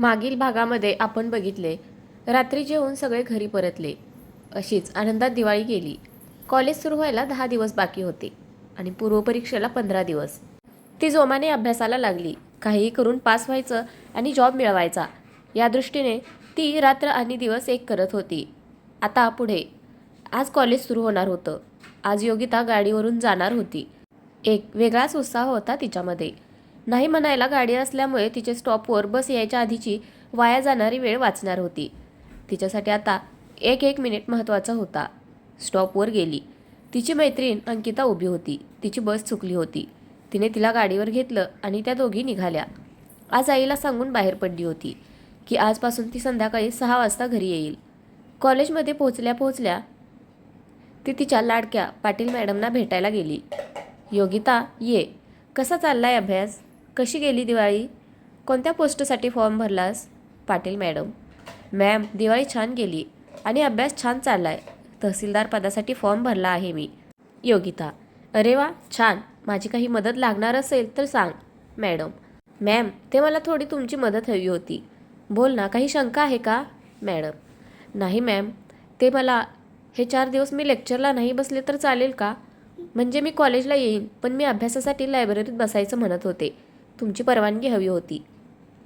मागील भागामध्ये आपण बघितले. रात्री जेवून सगळे घरी परतले. अशीच आनंदात दिवाळी गेली. कॉलेज सुरू व्हायला दहा दिवस बाकी होते आणि पूर्वपरीक्षेला पंधरा दिवस. ती जोमाने अभ्यासाला लागली. काहीही करून पास व्हायचं आणि जॉब मिळवायचा. या दृष्टीने ती रात्र आणि दिवस एक करत होती. आता पुढे. आज कॉलेज सुरू होणार होतं. आज योगिता गाडीवरून जाणार होती. एक वेगळाच उत्साह होता तिच्यामध्ये. नाही म्हणायला गाडी असल्यामुळे तिचे स्टॉपवर बस यायच्या आधीची वाया जाणारी वेळ वाचणार होती. तिच्यासाठी आता एक एक मिनिट महत्त्वाचा होता. स्टॉपवर गेली. तिची मैत्रीण अंकिता उभी होती. तिची बस चुकली होती. तिने तिला गाडीवर घेतलं आणि त्या दोघी निघाल्या. आज आईला सांगून बाहेर पडली होती की आजपासून ती संध्याकाळी सहा वाजता घरी येईल. कॉलेजमध्ये पोहोचल्या पोहोचल्या ती तिच्या लाडक्या पाटील मॅडमना भेटायला गेली. योगिता ये. कसा चाललाय अभ्यास? कशी गेली दिवाळी? कोणत्या पोस्टसाठी फॉर्म भरलास? पाटील मॅडम. मॅम दिवाळी छान गेली आणि अभ्यास छान चालला आहे तहसीलदार पदासाठी फॉर्म भरला आहे मी. योगिता. अरे वा छान. माझी काही मदत लागणार असेल तर सांग. मॅडम. मॅम ते मला थोडी तुमची मदत हवी होती. बोल ना काही शंका आहे का? मॅडम. नाही मॅम ते मला हे चार दिवस मी लेक्चरला नाही बसले तर चालेल का? म्हणजे मी कॉलेजला येईन पण मी अभ्यासासाठी लायब्ररीत बसायचं म्हणत होते. तुमची परवानगी हवी होती.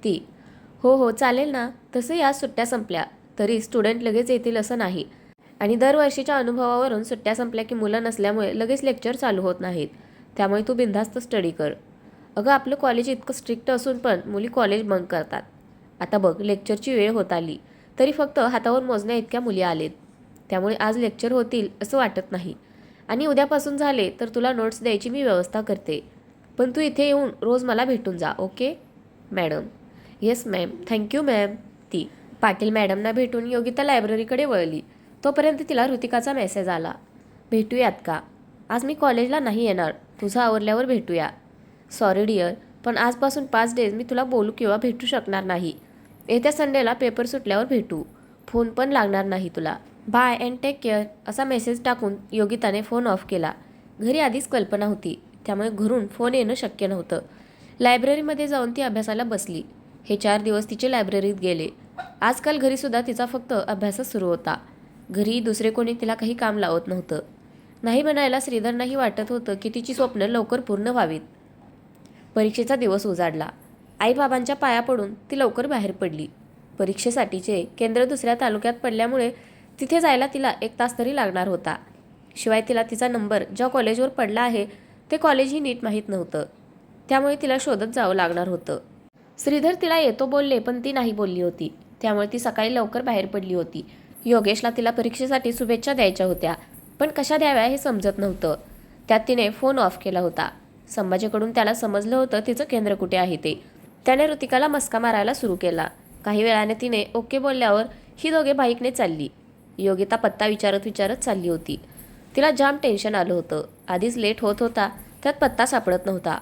ती हो हो चालेल ना. तसं आज सुट्ट्या संपल्या. तरी स्टुडंट लगेच येतील असं नाही. आणि दरवर्षीच्या अनुभवावरून सुट्ट्या संपल्या की मुलं नसल्यामुळे लगेच लेक्चर चालू होत नाहीत. त्यामुळे तू बिनधास्त स्टडी कर. अगं आपलं कॉलेज इतकं स्ट्रिक्ट असून पण मुली कॉलेज बंक करतात. आता बघ लेक्चरची वेळ होत आली. तरी फक्त हातावर मोजण्या इतक्या मुली आलेत. त्यामुळे आज लेक्चर होतील असं वाटत नाही. आणि उद्यापासून झाले तर तुला नोट्स द्यायची मी व्यवस्था करते. पण तू इथे येऊन रोज मला भेटून जा okay? Madam. Yes ma'am thank you ma'am ती पाटील मॅडमना भेटून योगिता लायब्ररीकडे वळली. तोपर्यंत तिला ऋतिकाचा मेसेज आला. भेटूयात का? आज मी कॉलेजला नाही येणार. तुझं आवरल्यावर भेटूया. सॉरी डिअर पण आजपासून पाच डेज मी तुला बोलू किंवा भेटू शकणार नाही. येत्या संडेला पेपर सुटल्यावर भेटू. फोन पण लागणार नाही तुला. बाय अँड टेक केअर असा मेसेज टाकून योगिताने फोन ऑफ केला. घरी आधीच कल्पना होती. त्यामुळे घरून फोन येणं शक्य नव्हतं. लायब्ररीमध्ये जाऊन ती अभ्यासाला बसली. हे चार दिवस तिचे लायब्ररीत गेले. आजकाल घरीसुद्धा तिचा फक्त अभ्यासच सुरू होता. घरी दुसरे कोणी तिला काही काम लावत नव्हतं. नाही म्हणायला श्रीधरनाही वाटत होतं की तिची स्वप्न लवकर पूर्ण व्हावीत. परीक्षेचा दिवस उजाडला. आईबाबांच्या पाया पडून ती लवकर बाहेर पडली. परीक्षेसाठीचे केंद्र दुसऱ्या तालुक्यात पडल्यामुळे तिथे जायला तिला एक तास तरी लागणार होता. शिवाय तिला तिचा नंबर ज्या कॉलेजवर पडला आहे ते कॉलेजही नीट माहीत नव्हतं. त्यामुळे तिला शोधत जावं लागणार होतं. श्रीधर तिला येतो बोलले पण ती नाही बोलली होती. त्यामुळे ती सकाळी लवकर बाहेर पडली होती. योगेशला तिला परीक्षेसाठी शुभेच्छा द्यायच्या होत्या पण कशा द्याव्या हे समजत नव्हतं. त्यात तिने फोन ऑफ केला होता. संभाजीकडून त्याला समजलं होतं तिचं केंद्र कुठे आहे ते. त्याने ऋतिकाला मस्का मारायला सुरू केला. काही वेळाने तिने ओके बोलल्यावर ही दोघे बाईकने चालली. योगिता पत्ता विचारत विचारत चालली होती. तिला जाम टेन्शन आलं होतं. आधीच लेट होत होता त्यात पत्ता सापडत नव्हता.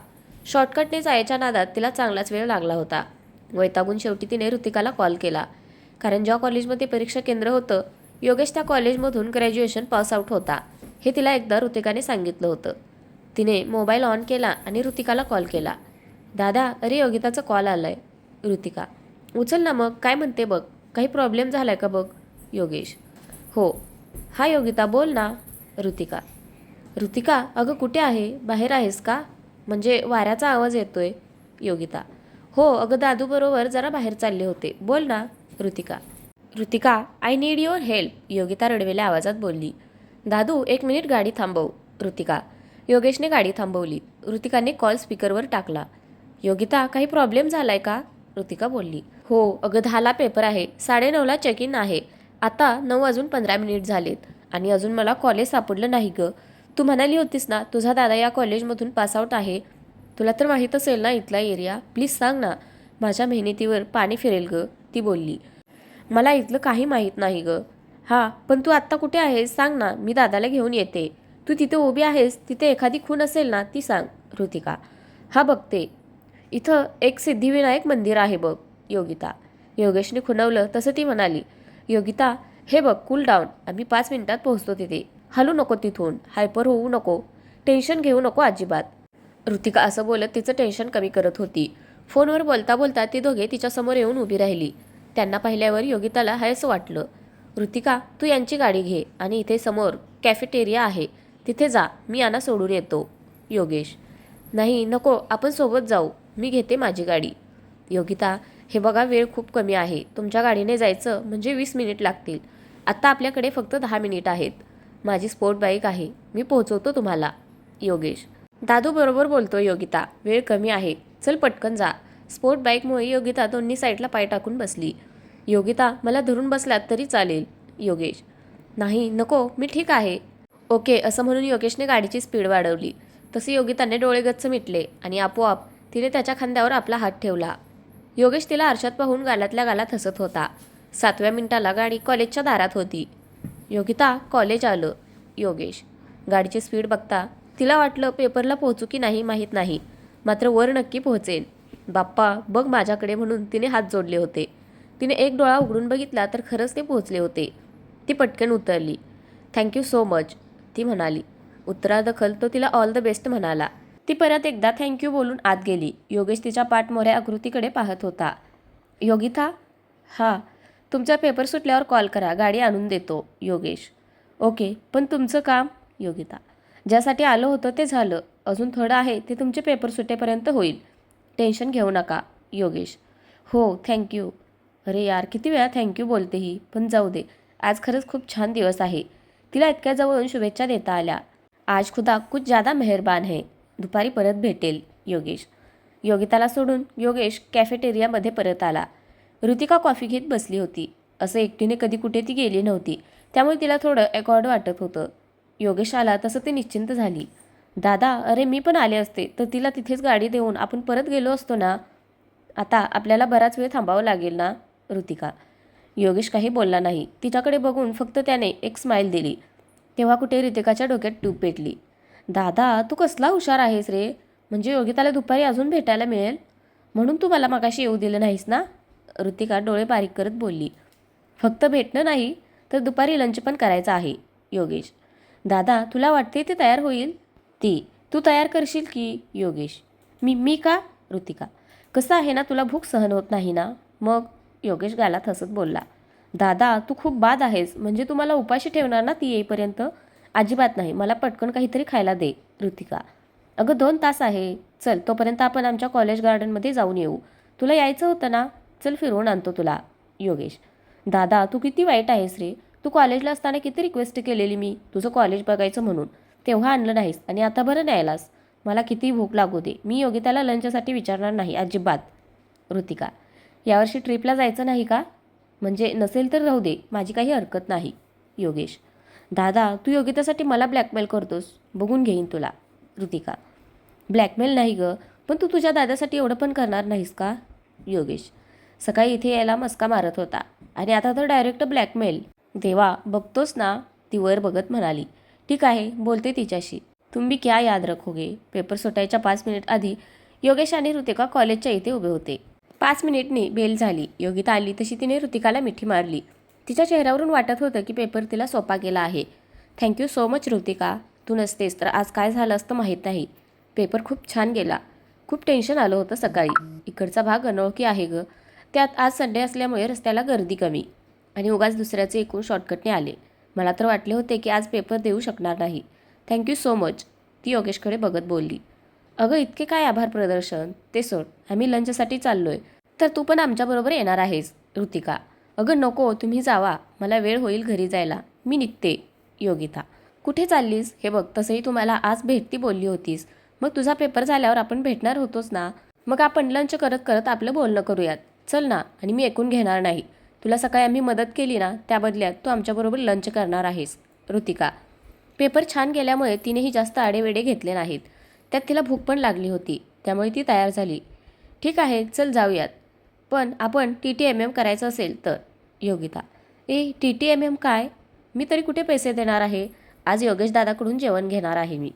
शॉर्टकटने जायच्या नादात तिला चांगलाच वेळ लागला होता. वैतागून शेवटी तिने ऋतिकाला कॉल केला. कारण ज्या कॉलेजमध्ये परीक्षा केंद्र होतं योगेश त्या कॉलेजमधून ग्रॅज्युएशन पासआऊट होता हे तिला एकदा ऋतिकाने सांगितलं होतं. तिने मोबाईल ऑन केला आणि ऋतिकाला कॉल केला. दादा अरे योगिताचा कॉल आलाय. ऋतिका. उचल ना मग काय म्हणते बघ? काही प्रॉब्लेम झालाय का बघ? योगेश. हो. हा योगिता बोल ना. ऋतिका. ऋतिका अगं कुठे आहे? बाहेर आहेस का? म्हणजे वाऱ्याचा आवाज येतोय योगिता. हो अगं दादूबरोबर जरा बाहेर चालले होते. बोल ना Ritika. Ritika I need your help Yogita रडवेल्या आवाजात बोलली. दादू एक मिनिट गाडी थांबव ऋतिका. योगेशने गाडी थांबवली. ऋतिकाने कॉल स्पीकरवर टाकला. योगिता काही प्रॉब्लेम झालाय का? ऋतिका बोलली. हो अगं दहाला पेपर आहे. साडेनऊला चेक इन आहे. आता नऊ वाजून पंधरा मिनिट झालेत. आणि अजून मला कॉलेज सापडलं नाही गं. तू म्हणाली होतीस ना तुझा दादा या कॉलेजमधून पासआउट आहे. तुला तर माहीत असेल ना इथला एरिया प्लीज सांग ना माझ्या मेहनतीवर पाणी फिरेल गं ती बोलली. मला इथलं काही माहीत नाही गं. हां पण तू आत्ता कुठे आहेस सांग ना मी दादाला घेऊन येते. तू तिथे उभी आहेस तिथे एखादी खून असेल ना ती सांग ऋतिका हा बघते. इथं एक सिद्धिविनायक मंदिर आहे बघ योगिता. योगेशने खुणवलं तसं ती म्हणाली. योगिता हे बघ कूल डाऊन आम्ही पाच मिनिटात पोहोचतो तिथे. हलू नको तिथून. हायपर होऊ नको. टेन्शन घेऊ नको अजिबात. ऋतिका असं बोलत तिचं टेन्शन कमी करत होती. फोनवर बोलता बोलता ती दोघे तिच्यासमोर येऊन उभी राहिली. त्यांना पाहिल्यावर योगिताला हायस वाटलं. ऋतिका तू यांची गाडी घे आणि इथे समोर कॅफेटेरिया आहे. तिथे जा. मी यांना सोडून येतो. योगेश नाही नको. आपण सोबत जाऊ. मी घेते माझी गाडी. योगिता हे बघा वेळ खूप कमी आहे. तुमच्या गाडीने जायचं म्हणजे वीस मिनिट लागतील. आत्ता आपल्याकडे फक्त दहा मिनिट आहेत. माझी स्पोर्ट बाईक आहे. मी पोहोचवतो तुम्हाला. योगेश. दादू बरोबर बोलतो योगिता. वेळ कमी आहे. चल पटकन जा. स्पोर्ट बाईकमुळे योगिता दोन्ही साईडला पाय टाकून बसली. योगिता मला धरून बसलात तरी चालेल. योगेश. नाही नको. मी ठीक आहे. ओके असं म्हणून योगेशने गाडीची स्पीड वाढवली. तसे योगिताने डोळे गच्च मिटले आणि आपोआप तिने त्याच्या खांद्यावर आपला हात ठेवला. योगेश तिला आरशात पाहून गालातल्या गालात हसत होता. सातव्या मिनिटाला गाडी कॉलेजच्या दारात होती. योगिता कॉलेज आलं. योगेश गाडीची स्पीड बघता तिला वाटलं पेपरला पोहोचू की नाही माहीत नाही. मात्र वर नक्की पोहोचेल. बाप्पा बघ माझ्याकडे म्हणून तिने हात जोडले होते. तिने एक डोळा उघडून बघितला तर खरंच ते पोहोचले होते. ती पटकन उतरली. थँक्यू सो मच ती म्हणाली. उत्तरादखल तो तिला ऑल द बेस्ट म्हणाला. ती परत एकदा थँक्यू बोलून आत गेली. योगेश तिच्या पाठमोऱ्या आकृतीकडे पाहत होता. योगिता? हां. तुमचा पेपर सुटल्यावर कॉल करा. गाडी आणून देतो योगेश. ओके पण तुमचं काम? योगिता. ज्यासाठी आलं होतं ते झालं. अजून थोडं आहे ते तुमचे पेपर सुटेपर्यंत होईल. टेन्शन घेऊ नका योगेश. हो थँक्यू अरे यार किती वेळा थँक्यू बोलते ही. पण जाऊ दे. आज खरंच खूप छान दिवस आहे. तिला इतक्या जवळून शुभेच्छा देता आल्या. आज खुदा कुछ ज़्यादा मेहरबान है. दुपारी परत भेटेल योगेश. योगिताला सोडून योगेश कॅफेटेरियामध्ये परत आला. ऋतिका कॉफी घेत बसली होती. असं एकटीने कधी कुठे ती गेली नव्हती. त्यामुळे तिला थोडं एकॉर्ड वाटत होतं. योगेश आला तसं ती निश्चिंत झाली. दादा अरे मी पण आले असते तर तिला तिथेच गाडी देऊन आपण परत गेलो असतो ना? आता आपल्याला बराच वेळ थांबावं लागेल ना? ऋतिका. योगेश काही बोलला नाही. तिच्याकडे बघून फक्त त्याने एक स्माईल दिली. तेव्हा कुठे ऋतिकाच्या डोक्यात टूप पेटली. दादा तू कसला हुशार आहेस रे? म्हणजे योगिताला दुपारी अजून भेटायला मिळेल? म्हणून तू मला मगाशी येऊ दिलं नाहीस ना? ऋतिका डोळे बारीक करत बोलली. फक्त भेटणं नाही तर दुपारी लंच पण करायचं आहे योगेश. दादा तुला वाटते ते तयार होईल? ती तू तयार करशील की योगेश? मी मी का? ऋतिका. कसं आहे ना तुला भूक सहन होत नाही ना? मग? योगेश गालात हसत बोलला. दादा तू खूप बाद आहेस म्हणजे तू मला उपाशी ठेवणार ना ती येईपर्यंत? अजिबात नाही. मला पटकन काहीतरी खायला दे ऋतिका. अगं दोन तास आहे. चल तोपर्यंत आपण आमच्या कॉलेज गार्डनमध्ये जाऊन येऊ. तुला यायचं होतं ना? चल फिरवून आणतो तुला. योगेश. दादा तू किती वाईट आहेस रे. तू कॉलेजला असताना किती रिक्वेस्ट केलेली मी? तुझं कॉलेज बघायचं म्हणून. तेव्हा आणलं नाहीस आणि आता बरं न्यायलास. मला किती भूक लागू दे. मी योगिताला लंचसाठी विचारणार नाही अजिबात. ऋतिका. यावर्षी ट्रिपला जायचं नाही का? म्हणजे नसेल तर राहू दे. माझी काही हरकत नाही. योगेश. दादा तू योगितासाठी मला ब्लॅकमेल करतोस. बघून घेईन तुला ऋतिका. ब्लॅकमेल नाही गं पण तू तुझ्या दादासाठी एवढं पण करणार नाहीस का? योगेश. सकाळी इथे यायला मस्का मारत होता आणि आता तर डायरेक्ट ब्लॅकमेल देवा बघतोस ना ती वर बघत म्हणाली. ठीक आहे बोलते तिच्याशी. तुम्ही क्या याद रखोगे? पेपर सुटायच्या पाच मिनिट आधी योगेश आणि ऋतिका कॉलेजच्या इथे उभे होते. पाच मिनिटनी बेल झाली. योगिता आली तशी तिने ऋतिकाला मिठी मारली. तिच्या चेहऱ्यावरून वाटत होतं की पेपर तिला सोपा गेला आहे. Thank you so much Ritika. तू नसतेस तर आज काय झालं असतं माहीत नाही. पेपर खूप छान गेला. खूप टेन्शन आलं होतं सकाळी. इकडचा भाग अनोळखी आहे गं. त्यात आज संडे असल्यामुळे रस्त्याला गर्दी कमी. आणि उगाच दुसऱ्याचे एकूण शॉर्टकटने आले. मला तर वाटले होते की आज पेपर देऊ शकणार नाही. थँक्यू सो मच ती योगेशकडे बघत बोलली. अगं इतके काय आभार प्रदर्शन? ते सोड. आम्ही लंचसाठी चाललो आहे तर तू पण आमच्याबरोबर येणार आहेस ऋतिका. अगं नको तुम्ही जावा. मला वेळ होईल घरी जायला. मी निघते योगिता. कुठे चाललीस? हे बघ तसंही तुम्हाला आज भेटती बोलली होतीस. मग तुझा पेपर झाल्यावर आपण भेटणार होतोच ना? मग आपण लंच करत करत आपलं बोलणं करूयात. चल ना आणि मी ऐकून घेणार नाही. तुला सकाळी आम्ही मदत केली ना त्या बदल्यात तू आमच्याबरोबर लंच करणार आहेस ऋतिका. पेपर छान गेल्यामुळे तिनेही जास्त आडेवेडे घेतले नाहीत. त्यात तिला भूक पण लागली होती त्यामुळे ती तयार झाली. ठीक आहे चल जाऊयात. पण आपण टी टी एम एम करायचं असेल तर? Yogita. A T T M M काय? मी तरी कुठे पैसे देणार आहे? आज योगेश दादाकडून जेवण घेणार आहे मी.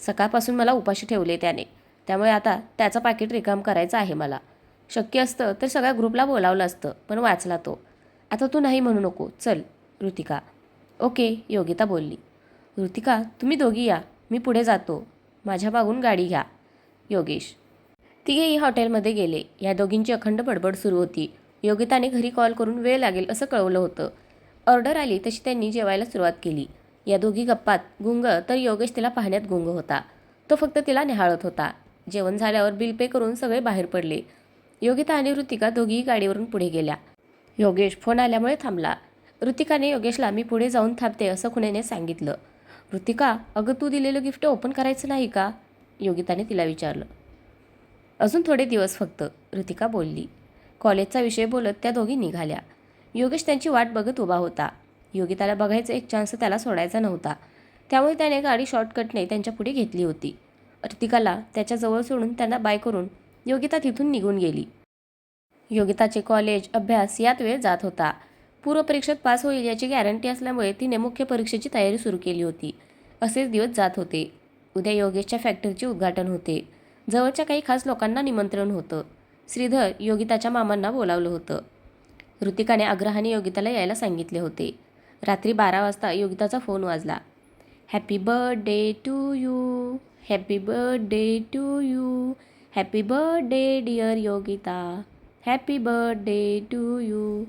सकाळपासून मला उपाशी ठेवले त्याने. त्यामुळे आता त्याचं पाकिट रिकाम करायचं आहे मला. शक्य असतं तर सगळ्या ग्रुपला बोलावलं असतं पण वाचला तो. आता तू नाही म्हणू नको. चल ऋतिका. ओके योगिता बोलली. ऋतिका तुम्ही दोघी या. मी पुढे जातो. माझ्या मागून गाडी घ्या. योगेश. तिघेही हॉटेलमध्ये गेले. या दोघींची अखंड बडबड सुरू होती. योगिताने घरी कॉल करून वेळ लागेल असं कळवलं होतं. ऑर्डर आली तशी त्यांनी जेवायला सुरुवात केली. या दोघी गप्पात गुंग तर योगेश तिला पाहण्यात गुंग होता. तो फक्त तिला निहाळत होता. जेवण झाल्यावर बिल पे करून सगळे बाहेर पडले. योगिता आणि ऋतिका दोघीही गाडीवरून पुढे गेल्या. योगेश फोन आल्यामुळे थांबला. ऋतिकाने योगेशला मी पुढे जाऊन थांबते असं खुण्याने सांगितलं. ऋतिका अगं तू दिलेलं गिफ्ट ओपन करायचं नाही का? योगिताने तिला विचारलं. अजून थोडे दिवस फक्त ऋतिका बोलली. कॉलेजचा विषय बोलत त्या दोघी निघाल्या. योगेश त्यांची वाट बघत उभा होता. योगिताला बघायचा एक चान्स त्याला सोडायचा नव्हता. त्यामुळे त्याने गाडी शॉर्टकटने त्यांच्या पुढे घेतली होती. ऋतिकाला त्याच्याजवळ सोडून त्यांना बाय करून योगिता तिथून निघून गेली. योगिताचे कॉलेज अभ्यास यात वेळ जात होता. पूर्वपरीक्षेत पास होईल याची गॅरंटी असल्यामुळे तिने मुख्य परीक्षेची तयारी सुरू केली होती. असेच दिवस जात होते. उद्या योगेशच्या फॅक्टरीचे उद्घाटन होते. जवळच्या काही खास लोकांना निमंत्रण होतं. श्रीधर योगिताच्या मामांना बोलावलं होतं. ऋतिकाने आग्रहाने योगिताला यायला सांगितले होते. रात्री बारा वाजता योगिताचा फोन वाजला. Happy birthday to you happy birthday to you happy birthday dear Yogita. Happy birthday to you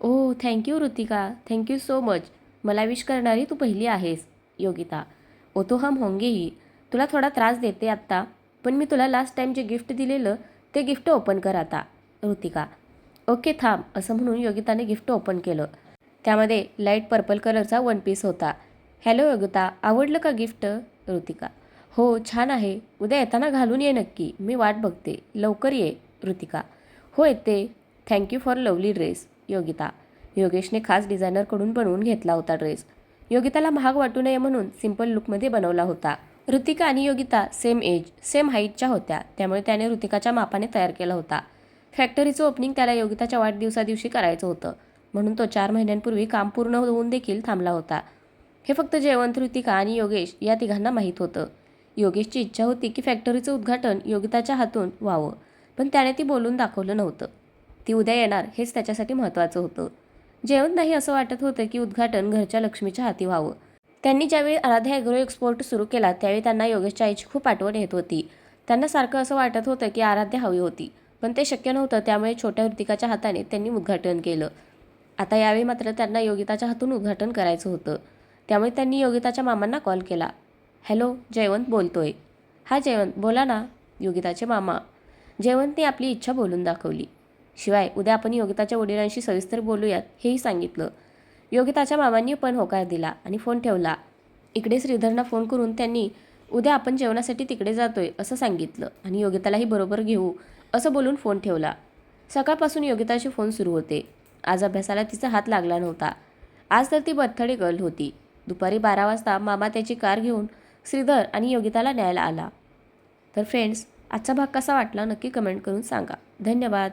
oh thank you Ritika thank you so much मला विश करणारी तू पहिली आहेस योगिता. ओ तो हम होंगेही तुला थोडा त्रास देते आत्ता पण मी तुला लास्ट टाईम जे गिफ्ट दिलेलं ते गिफ्ट ओपन कर आता ऋतिका. ओके थांब असं म्हणून योगिताने गिफ्ट ओपन केलं. त्यामध्ये लाइट पर्पल कलरचा वन पीस होता. हॅलो योगिता आवडलं का गिफ्ट? ऋतिका. हो छान आहे. उद्या येताना घालून ये नक्की. मी वाट बघते. लवकर ये ऋतिका. हो येते. Thank you for lovely dress Yogita. योगेशने खास डिझायनरकडून बनवून घेतला होता ड्रेस योगिताला महाग वाटू नये म्हणून सिंपल लुकमध्ये बनवला होता. ऋतिका आणि योगिता सेम एज सेम हाईटच्या होत्या. त्यामुळे त्याने ऋतिकाच्या मापाने तयार केला होता. फॅक्टरीचं ओपनिंग त्याला योगिताच्या वाढदिवसादिवशी करायचं होतं. म्हणून तो चार महिन्यांपूर्वी काम पूर्ण होऊन देखील थांबला होता. हे फक्त जयवंत ऋतिका आणि योगेश या तिघांना माहीत होतं. योगेशची इच्छा होती की फॅक्टरीचं उद्घाटन योगिताच्या हातून व्हावं पण त्याने ती बोलून दाखवलं नव्हतं. ती उद्या येणार हेच त्याच्यासाठी महत्त्वाचं होतं. जयवंत नाही असं वाटत होतं की उद्घाटन घरच्या लक्ष्मीच्या हाती व्हावं. त्यांनी ज्यावेळी आराध्या ॲग्रो एक्सपोर्ट सुरू केला त्यावेळी त्यांना योगेशच्या आईची खूप आठवण येत होती. त्यांना सारखं असं वाटत होतं की आराध्या हवी होती पण ते शक्य नव्हतं. त्यामुळे छोट्या ऋतिकाच्या हाताने त्यांनी उद्घाटन केलं. आता यावेळी मात्र त्यांना योगिताच्या हातून उद्घाटन करायचं होतं. त्यामुळे त्यांनी योगिताच्या मामांना कॉल केला. हॅलो जयवंत बोलतोय. हा जयवंत बोला ना योगिताचे मामा. जयवंतने आपली इच्छा बोलून दाखवली. शिवाय उद्या आपण योगिताच्या वडिलांशी सविस्तर बोलूयात हेही सांगितलं. योगिताच्या मामांनी पण होकार दिला आणि फोन ठेवला. इकडे श्रीधरना फोन करून त्यांनी उद्या आपण जेवणासाठी तिकडे जातोय असं सांगितलं आणि योगितालाही बरोबर घेऊ असं बोलून फोन ठेवला. सकाळपासून योगिताचे फोन सुरू होते. आज अभ्यासाला तिचा हात लागला नव्हता. आज तर ती बर्थडे गर्ल होती. दुपारी बारा वाजता मामा त्याची कार घेऊन श्रीधर आणि योगिताला न्यायला आला. तर फ्रेंड्स आजचा भाग कसा वाटला नक्की कमेंट करून सांगा. धन्यवाद.